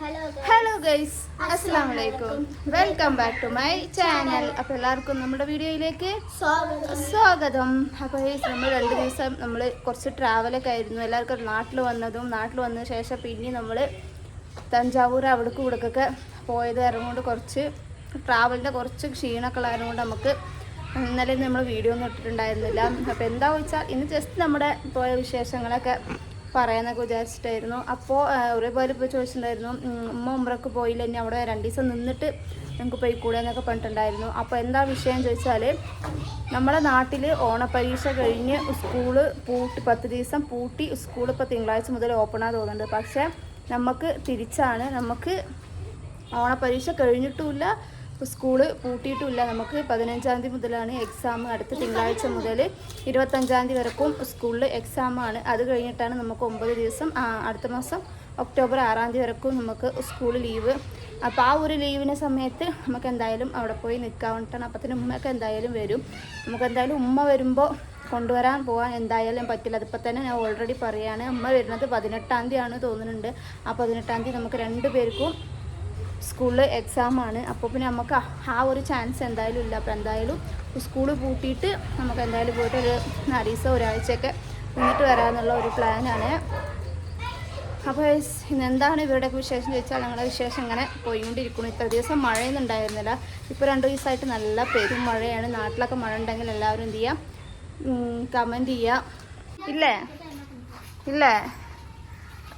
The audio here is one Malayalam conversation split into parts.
ഹലോ ഗൈസ് അസ്സാം വലൈക്കും welcome back to my channel അപ്പോൾ എല്ലാവർക്കും നമ്മുടെ വീഡിയോയിലേക്ക് സ്വാഗതം. അപ്പോൾ ഗൈസ് നമ്മൾ രണ്ട് ദിവസം നമ്മൾ കുറച്ച് ട്രാവലൊക്കെ ആയിരുന്നു. എല്ലാവർക്കും നാട്ടിൽ വന്നതും നാട്ടിൽ വന്നതിന് ശേഷം പിന്നെ നമ്മൾ തഞ്ചാവൂർ അവിടേക്കും ഇവിടേക്കൊക്കെ പോയത് ഇറങ്ങുകൊണ്ട് കുറച്ച് ട്രാവലിന്റെ കുറച്ച് ക്ഷീണമൊക്കെ ഉള്ളതുകൊണ്ട് നമുക്ക് ഇന്നലെ നമ്മൾ വീഡിയോ ഒന്നും ഇട്ടിട്ടുണ്ടായിരുന്നില്ല. അപ്പോൾ എന്താ വെച്ചാൽ ഇന്ന് ജസ്റ്റ് നമ്മുടെ പോയ വിശേഷങ്ങളൊക്കെ പറയാന്നൊക്കെ വിചാരിച്ചിട്ടായിരുന്നു. അപ്പോൾ ഒരുപാട് ഇപ്പോൾ ചോദിച്ചിട്ടുണ്ടായിരുന്നു ഉമ്മ ഉമ്രക്ക് പോയില്ല ഇനി അവിടെ രണ്ട് ദിവസം നിന്നിട്ട് നമുക്ക് പോയിക്കൂടെ എന്നൊക്കെ പറഞ്ഞിട്ടുണ്ടായിരുന്നു. അപ്പോൾ എന്താ വിഷയം ചോദിച്ചാൽ നമ്മളെ നാട്ടിൽ ഓണപരീക്ഷ കഴിഞ്ഞ് സ്കൂൾ പൂട്ടി പത്ത് ദിവസം പൂട്ടി സ്കൂൾ ഇപ്പോൾ തിങ്കളാഴ്ച മുതൽ ഓപ്പണാ തോന്നുന്നുണ്ട്. പക്ഷേ നമുക്ക് തിരിച്ചാണ് നമുക്ക് ഓണപരീക്ഷ കഴിഞ്ഞിട്ടുമില്ല സ്കൂൾ പൂട്ടിയിട്ടില്ല നമുക്ക് പതിനഞ്ചാം തീയതി മുതലാണ് എക്സാം അടുത്ത തിങ്കളാഴ്ച മുതൽ ഇരുപത്തഞ്ചാം തീയതി വരെക്കും സ്കൂളിൽ എക്സാമാണ് അത് കഴിഞ്ഞിട്ടാണ് നമുക്ക് ഒമ്പത് ദിവസം അടുത്ത മാസം ഒക്ടോബർ ആറാം തീയതി വരെക്കും നമുക്ക് സ്കൂൾ ലീവ്. അപ്പോൾ ആ ഒരു ലീവിന് സമയത്ത് നമുക്ക് എന്തായാലും അവിടെ പോയി നിൽക്കാൻ വേണ്ടിയിട്ടാണ് അപ്പത്തിന് ഉമ്മയൊക്കെ എന്തായാലും വരും. നമുക്ക് എന്തായാലും ഉമ്മ വരുമ്പോൾ കൊണ്ടുവരാൻ പോകാൻ എന്തായാലും പറ്റില്ല. അതിപ്പോൾ തന്നെ ഞാൻ ഓൾറെഡി പറയുകയാണ് ഉമ്മ വരുന്നത് പതിനെട്ടാം തീയതിയാണ് തോന്നുന്നുണ്ട്. ആ പതിനെട്ടാം തീയതി നമുക്ക് രണ്ട് പേർക്കും സ്കൂളിൽ എക്സാമാണ് അപ്പോൾ പിന്നെ നമുക്ക് ആ- ഒരു ചാൻസ് എന്തായാലും ഇല്ല. അപ്പോൾ എന്തായാലും സ്കൂൾ പൂട്ടിയിട്ട് നമുക്ക് എന്തായാലും പോയിട്ട് ഒരു നാല് ഒരാഴ്ചയൊക്കെ നിന്നിട്ട് വരാമെന്നുള്ള ഒരു പ്ലാനാണ് അപ്പോൾ എന്താണ് ഇവരുടെയൊക്കെ വിശേഷം ചോദിച്ചാൽ ഞങ്ങളുടെ വിശേഷം ഇങ്ങനെ പോയിക്കൊണ്ടിരിക്കുന്നു. ഇത്ര ദിവസം മഴയൊന്നും ഉണ്ടായിരുന്നില്ല. ഇപ്പോൾ രണ്ട് ദിവസമായിട്ട് നല്ല പെരും മഴയാണ്. നാട്ടിലൊക്കെ മഴ ഉണ്ടെങ്കിൽ എല്ലാവരും എന്ത് ചെയ്യാം? കമന്റ് ചെയ്യുക ഇല്ലേ? ഇല്ലേ?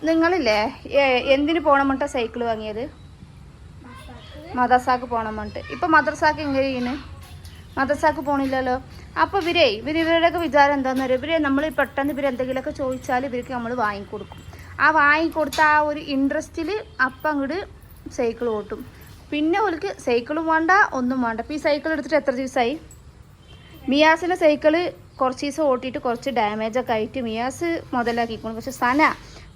നിങ്ങളില്ലേ? എന്തിന് പോകണം മട്ട സൈക്കിൾ വാങ്ങിയത്? മദ്രസാക്ക് പോകണം പറഞ്ഞിട്ട്. ഇപ്പം മദ്രസാക്ക് എങ്ങനെ ചെയ്യുന്നു മദ്രസാക്ക് പോണില്ലല്ലോ. അപ്പോൾ ഇവരേ ഇവർ ഇവരുടെയൊക്കെ വിചാരം എന്താണെന്ന് പറയുക ഇവരെ നമ്മൾ പെട്ടെന്ന് ഇവർ എന്തെങ്കിലുമൊക്കെ ചോദിച്ചാൽ ഇവർക്ക് നമ്മൾ വാങ്ങിക്കൊടുക്കും. ആ വാങ്ങിക്കൊടുത്ത ആ ഒരു ഇൻട്രസ്റ്റിൽ അപ്പം അങ്ങോട്ട് സൈക്കിൾ ഓട്ടും. പിന്നെ അവർക്ക് സൈക്കിളും വേണ്ട ഒന്നും വേണ്ട. അപ്പോൾ ഈ സൈക്കിൾ എടുത്തിട്ട് എത്ര ദിവസമായി മിയാസിന്റെ സൈക്കിൾ കുറച്ച് ദിവസം ഓട്ടിയിട്ട് കുറച്ച് ഡാമേജൊക്കെ ആയിട്ട് മിയാസ് മുതലാക്കിക്കോളും പക്ഷെ സന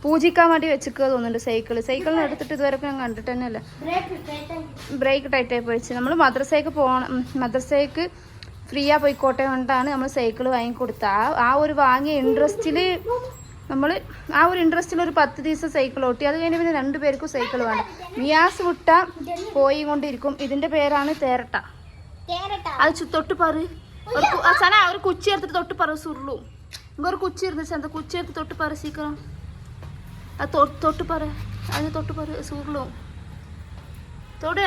പൂജിക്കാൻ വേണ്ടി വെച്ചിക്കുക തോന്നുന്നുണ്ട് സൈക്കിൾ. സൈക്കിളിന് എടുത്തിട്ട് ഇതുവരെ ഞാൻ കണ്ടിട്ട് തന്നെയല്ല. ബ്രേക്ക് ടൈറ്റായി പോയിച്ച് നമ്മൾ മദ്രസയ്ക്ക് പോകണം മദ്രസയ്ക്ക് ഫ്രീ ആ പോയിക്കോട്ടെ കൊണ്ടാണ് നമ്മൾ സൈക്കിൾ വാങ്ങിക്കൊടുത്തത് ആ ആ ഒരു വാങ്ങിയ ഇൻട്രസ്റ്റിൽ നമ്മൾ ആ ഒരു ഇൻട്രസ്റ്റിൽ ഒരു പത്ത് ദിവസം സൈക്കിൾ ഓട്ടി. അത് കഴിഞ്ഞ് പിന്നെ രണ്ടു പേർക്കും സൈക്കിൾ വേണം. മിയാസ് വിട്ട പോയി കൊണ്ടിരിക്കും. ഇതിന്റെ പേരാണ് തേരട്ട. അത് തൊട്ട് പറ. ഒരു ആ സന ഒരു കുച്ചി എടുത്തിട്ട് തൊട്ട് പറ. ഇങ്ങ ഒരു കുച്ചി ചന്ത കുച്ചി എടുത്ത് തൊട്ട് പറ സീക്കിരം അത് തൊ- തൊട്ട് പറ അതിന് തൊട്ട് പറ സുരുളും തൊട്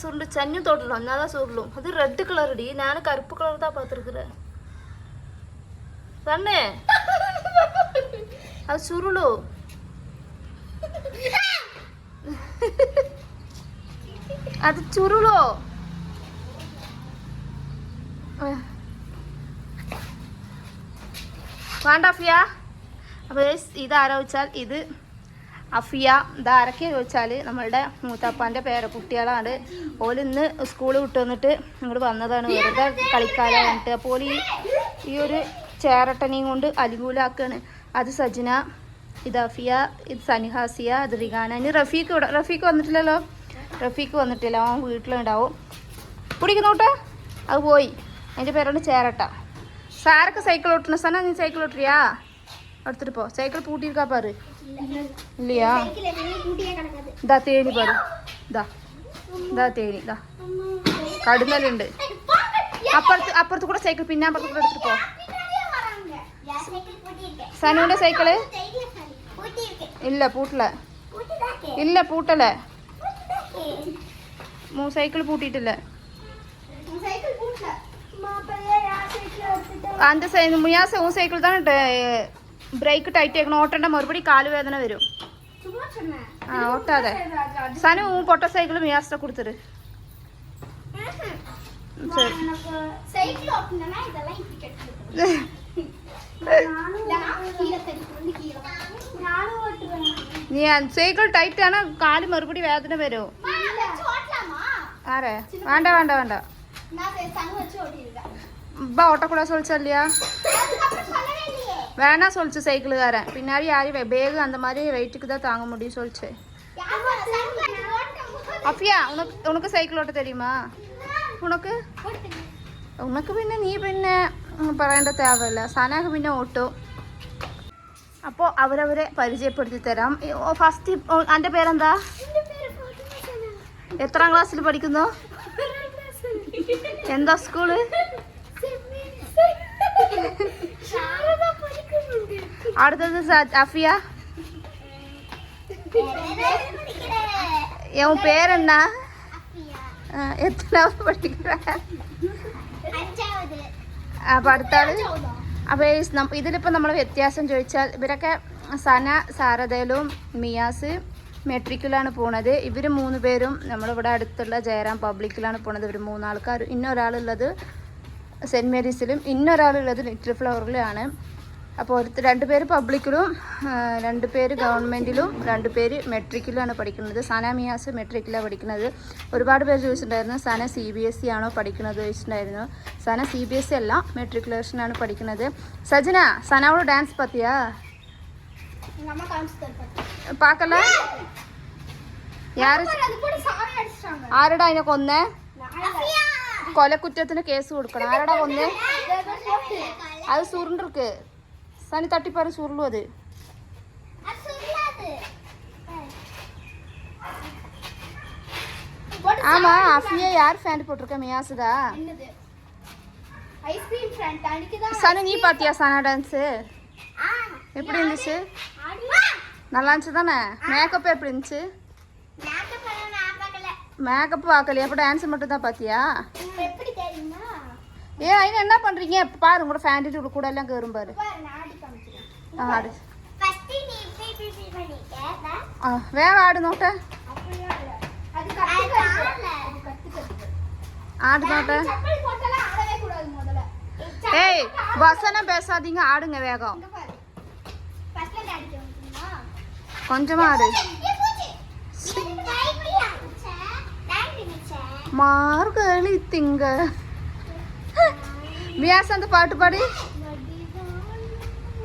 சுருளு சன்னி தோட்டலாம் அதனால சுருளும் அது ரெட் கலர் டி நானும் கருப்பு கலர் தான் பார்த்துருக்குறேன் கண்ணு அது சுருளு അത് ചുരുളോ വേണ്ട അഫിയ അപ്പോൾ ഇതാരാ വെച്ചാൽ ഇത് അഫിയ. ഇതാരൊക്കെ ചോദിച്ചാൽ നമ്മളുടെ മൂത്താപ്പാന്റെ പേര കുട്ടികളാണ്. ഓലിന്ന് സ്കൂൾ വിട്ട് വന്നിട്ട് ഇങ്ങോട്ട് വന്നതാണ്. വെറുതെ കളിക്കാനാണ് വന്നിട്ട് അപ്പോൾ ഈ ഈ ഒരു ചേരട്ടനെയും കൊണ്ട് അലികൂലാക്കാണ് അത് സജന ഇത് അഫിയ ഇത് സനിഹാസിയ ഇത് റിഗാന ഇനി റഫീഖ് റഫീഖ് വന്നിട്ടില്ലല്ലോ? റഫീഖ് വന്നിട്ടില്ല. അവൻ വീട്ടിലുണ്ടാവും. കുടിക്കുന്നോട്ടെ അത് പോയി. അതിന്റെ പേരാണ് ചേരട്ട. സാരൊക്കെ സൈക്കിൾ ഓട്ടണ സാധനം നീ സൈക്കിൾ ഓട്ടിയാ എടുത്തിട്ട് പോ സൈക്കിൾ പൂട്ടിയിരിക്കാ പാറ് இல்லையா ഇതാ തേനി പാറ് ഇതാ ഇതാ തേനി ഇതാ കടുന്നലുണ്ട് അപ്പുറത്ത് അപ്പുറത്ത് കൂടെ സൈക്കിൾ പിന്നെ അപ്പുറത്ത് കൂടെ എടുത്തിട്ട് പോ സനുവിന്റെ സൈക്കിള് ഇല്ല പൂട്ടില്ല ഇല്ല പൂട്ടല മൂ സൈക്കിൾ പൂട്ടിയിട്ടില്ല അന്റെ സൈ മുയാസ് ഉൻ സൈക്കിൾ തന്നെ ബ്രേക്ക് ടൈറ്റ് ആക്കണം ഓട്ടേണ്ട മറുപടി കാലുവേദന വരും ആ ഓട്ടാതെ സനു പൊട്ട സൈക്കിൾ മിയാസ്റ്റ കൊടുത്തത് സൈക്കിൾ ടൈറ്റ് ആണ് കാൽ മറുപടി വേദന വരുമോ ആരേ വേണ്ട വേണ്ട വേണ്ട ഇപ്പൊ ഓട്ടക്കുളാസ് വിളിച്ചല്ലേ வேணா சொல்லிச்சு சைக்கிளுக்காரன் பின்னாடி யாரும் பேகு அந்த மாதிரி வெயிட்டுக்கு தான் தாங்க முடியும் சொல்லிச்சு யாரும் சனு வச்சு ஓட்டும் அஃபியா உனக்கு உனக்கு சைக்கிள் ஓட்ட தெரியுமா உனக்கு ഉനക്ക് പിന്നെ നീ പിന്നെ ഉം, പറയേണ്ട തേവല്ല സനക്ക് പിന്നെ ഓട്ടോ അപ്പോൾ അവരവരെ പരിചയപ്പെടുത്തി തരാം ഫസ്റ്റ് എൻ്റെ പേരെന്താ എത്രാം ക്ലാസ്സിൽ പഠിക്കുന്നു എന്താ സ്കൂള് അടുത്തത് അഫിയ? ആ, എത്രാമത് പഠിക്കുന്ന അഞ്ചാവത് അപ്പൊ അപ്പോൾ ആൾ അപ്പൊ ഇതിലിപ്പോ നമ്മൾ വ്യത്യാസം ചോദിച്ചാൽ ഇവരൊക്കെ സന സാരതയിലും മിയാസ് മെട്രിക്കിലാണ് പോണത്. ഇവർ മൂന്ന് പേരും നമ്മളിവിടെ അടുത്തുള്ള ജയറാം പബ്ലിക്കിലാണ് പോണത്. ഇവർ മൂന്നാൾക്കാർ ഇന്നൊരാളുള്ളത് സെന്റ് മേരീസിലും ഇന്നൊരാളുള്ളത് ലിറ്റിൽ ഫ്ലവറിലാണ്. അപ്പോൾ ഒരു രണ്ട് പേര് പബ്ലിക്കിലും രണ്ട് പേര് ഗവൺമെന്റിലും രണ്ട് പേര് മെട്രിക്കിലാണ് പഠിക്കുന്നത്. സന മിയാസ് മെട്രിക്കിലാണ് പഠിക്കുന്നത്. ഒരുപാട് പേര് ചോദിച്ചിട്ടുണ്ടായിരുന്നു Sana C B S C ആണോ പഠിക്കുന്നത് ചോദിച്ചിട്ടുണ്ടായിരുന്നു. Sana C B S C അല്ല മെട്രിക്കുലേഷനാണ് പഠിക്കുന്നത്. സജന സനാവോട് ഡാൻസ് പത്തിയാ? പാക്കല്ല? ആരടാ അതിനെ കൊന്നേ? കൊലക്കുറ്റത്തിന് കേസ് കൊടുക്കണം. ആരടാ കൊന്നേ? അത് സുറിന്റെ சனி தட்டிப்பாரு சுருளும் அது. ஆமா அஃபியா யார் ஃபேண்ட் போட்டிருக்க மியாசுதா? சனி நீ பாத்தியா சனா டான்ஸ் எப்படி இருந்துச்சு? நல்லா இருந்துச்சு தானே? மேக்கப் எப்படி இருந்துச்சு? மேக்கப் பார்க்கல. எப்போ டான்ஸ் மட்டும் தான் பார்த்தியா? ஏன் ஐயா என்ன பண்ணுறீங்க பாருங்க கூட ஃபேண்டிட்டு கூட எல்லாம் கரும்பாரு ആട് ஃபர்ஸ்ட் நீ இப்படி இப்படி இப்படி பண்ணிக்க ആ വേഗം ആട് നോട്ടെ அப்படியே அது கத்துக்கல அது கத்துக்கிறது ஆடு നോട്ടെ செப்பல் போட்டலாம் ஆடவே கூடாது முதல்ல ஏய் வசனம் பேசாதீங்க ஆடுங்க வேகம் இங்க பாரு ஃபர்ஸ்ட்ல அடிக்க முடியுமா கொஞ்சமா ஆடு ஏ பூச்சி நீ ட்ரை பண்ணி அடிச்ச டைம் நிச்ச மார்கழி திங்க மியாஸ் அந்த பாட்டு பாடி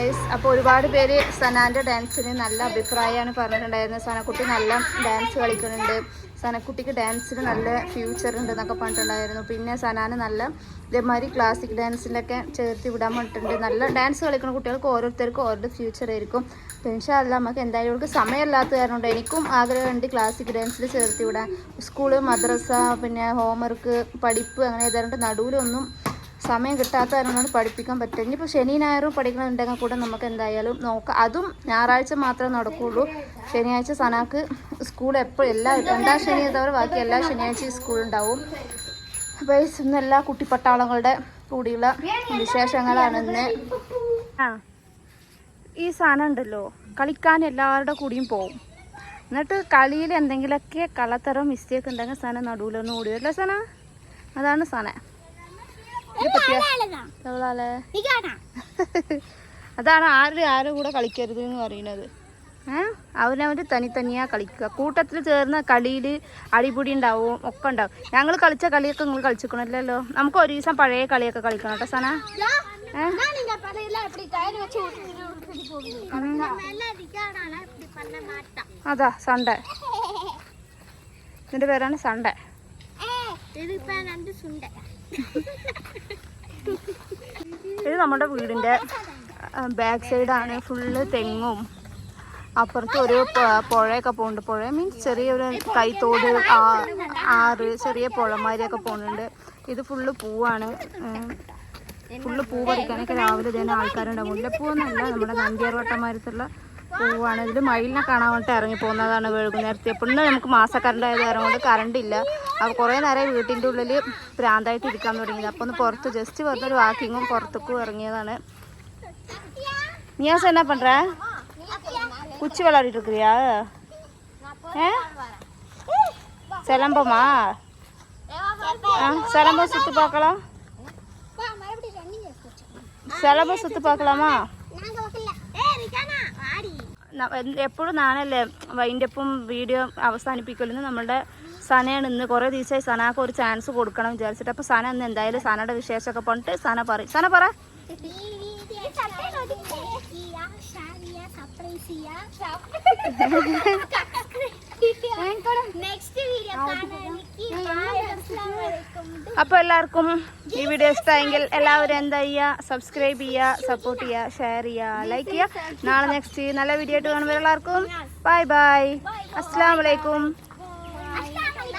ഗൈസ് അപ്പോൾ ഒരുപാട് പേര് സനാന്റെ ഡാൻസിന് നല്ല അഭിപ്രായമാണ് പറഞ്ഞിട്ടുണ്ടായിരുന്നത്. സനക്കുട്ടി നല്ല ഡാൻസ് കളിക്കുന്നുണ്ട്. സനക്കുട്ടിക്ക് ഡാൻസിന് നല്ല ഫ്യൂച്ചർ ഉണ്ട് എന്നൊക്കെ പറഞ്ഞിട്ടുണ്ടായിരുന്നു. പിന്നെ സനാന് നല്ല ഇതേമാതിരി ക്ലാസിക് ഡാൻസിലൊക്കെ ചേർത്ത് വിടാൻ പറഞ്ഞിട്ടുണ്ട്. നല്ല ഡാൻസ് കളിക്കുന്ന കുട്ടികൾക്ക് ഓരോരുത്തർക്കും ഓരോ ഫ്യൂച്ചർ ആയിരിക്കും. പക്ഷേ അല്ല നമുക്ക് എന്തായാലും ഇവർക്ക് സമയമില്ലാത്ത കാരണം എനിക്കും ആഗ്രഹമുണ്ട് ക്ലാസിക് ഡാൻസിൽ ചേർത്ത് വിടാൻ. സ്കൂൾ മദ്രസ പിന്നെ ഹോംവർക്ക് പഠിപ്പ് അങ്ങനെ ഏതാണ്ട് നടുവിലൊന്നും സമയം കിട്ടാത്ത കാരണം പഠിപ്പിക്കാൻ പറ്റില്ല ഇനിയിപ്പോൾ ശനി ഞായറും പഠിക്കണമെന്നുണ്ടെങ്കിൽ കൂടെ നമുക്ക് എന്തായാലും നോക്കാം. അതും ഞായറാഴ്ച മാത്രമേ നടക്കുകയുള്ളൂ ശനിയാഴ്ച സനാക്ക് സ്കൂൾ എപ്പോഴും എല്ലാ രണ്ടാം ശനി തവർ ബാക്കി എല്ലാ ശനിയാഴ്ചയും സ്കൂളുണ്ടാവും അപ്പോൾ ഇന്ന് എല്ലാ കുട്ടിപ്പട്ടാളങ്ങളുടെ കൂടിയുള്ള വിശേഷങ്ങളാണ് ഇന്ന്. ആ ഈ സാധനം ഉണ്ടല്ലോ. കളിക്കാൻ എല്ലാവരുടെ കൂടിയും പോവും. എന്നിട്ട് കളിയിൽ എന്തെങ്കിലുമൊക്കെ കള്ളത്തരം മിസ്റ്റേക്ക് ഉണ്ടെങ്കിൽ സാധനം നടുവിലൊന്നും ഓടി വരില്ല സാധനം? അതാണ് എവളാലേ അതാണ് ആരും ആരും കൂടെ കളിക്കരുത് എന്ന് പറയുന്നത്. ഏഹ് തനി തനിത്തനിയാ കളിക്കുക. കൂട്ടത്തിൽ ചേർന്ന കളിയിൽ അടിപൊടി ഉണ്ടാവും ഒക്കെ ഉണ്ടാവും. ഞങ്ങൾ കളിച്ച കളിയൊക്കെ നിങ്ങൾ കളിച്ചിരിക്കണല്ലോ നമുക്ക് ഒരു ദിവസം പഴയ കളിയൊക്കെ കളിക്കണം കേട്ടോ സന. അതാ സണ്ട ഇതിന്റെ പേരാണ് സണ്ടേ. ഇത് നമ്മുടെ വീടിന്റെ ബാക്ക് സൈഡാണ് ഫുള്ള് തെങ്ങും. അപ്പുറത്ത് ഒരു പുഴയൊക്കെ പോകുന്നുണ്ട് പുഴ മീൻസ് ചെറിയൊരു കൈത്തോട് ആറ് ചെറിയ പുഴമാരിയൊക്കെ പോകുന്നുണ്ട് ഇത് ഫുള്ള് പൂവാണ്. ഫുള്ള് പൂ പറിക്കാനൊക്കെ രാവിലെ തന്നെ ആൾക്കാരുണ്ട് മുല്ലപ്പൂവൊന്നുമല്ല നമ്മുടെ നന്ദിയർവട്ടമാരത്തുള്ള പൂവാണ്. ഇതിൽ മയിലിനെ കാണാൻ വേണ്ടിയിട്ട് ഇറങ്ങി പോകുന്നതാണ് വൈകുന്നേരത്തെ. എപ്പോഴും നമുക്ക് മാസക്കറണ്ട് ആയത് കാരണം കൊണ്ട് കറണ്ടില്ല അപ്പോൾ കുറേ നേരം വീട്ടിന്റെ ഉള്ളിൽ പ്രാന്തായിട്ട് ഇരിക്കാൻ തുടങ്ങിയത്. അപ്പോൾ ഒന്ന് പുറത്ത് ജസ്റ്റ് വന്ന ഒരു വാക്കിങ്ങും പുറത്തേക്കും ഇറങ്ങിയതാണ്. നിയാസ് എന്നാ പണ്ടേ குச்சி விளாடிட்டு இருக்கிறியா சிலம்பமா சிலம்பம் സുത്ത് பார்க்கலாம் சிலம்பம் സുത്ത് பார்க்கலாமா എപ്പോഴും നാണല്ലേ? വൈന്റെ ഒപ്പം വീഡിയോ അവസാനിപ്പിക്കുമല്ലോ നമ്മളുടെ സനയാണ് ഇന്ന് കുറേ ദിവസമായി സനാക്ക് ഒരു ചാൻസ് കൊടുക്കണം വിചാരിച്ചിട്ട്. അപ്പോൾ സന ഇന്ന് എന്തായാലും സനയുടെ വിശേഷമൊക്കെ പറഞ്ഞിട്ട് സന പറ സന പറ. അപ്പൊ എല്ലാവർക്കും ഈ വീഡിയോ ഇഷ്ടമായെങ്കിൽ എല്ലാവരും എന്താ ചെയ്യുക? സബ്സ്ക്രൈബ് ചെയ്യുക സപ്പോർട്ട് ചെയ്യുക ഷെയർ ചെയ്യുക ലൈക്ക് ചെയ്യുക. നാളെ നെക്സ്റ്റ് നല്ല വീഡിയോ ആയിട്ട് കാണുമ്പോൾ എല്ലാവർക്കും ബൈ ബൈ അസ്സാം വലൈക്കും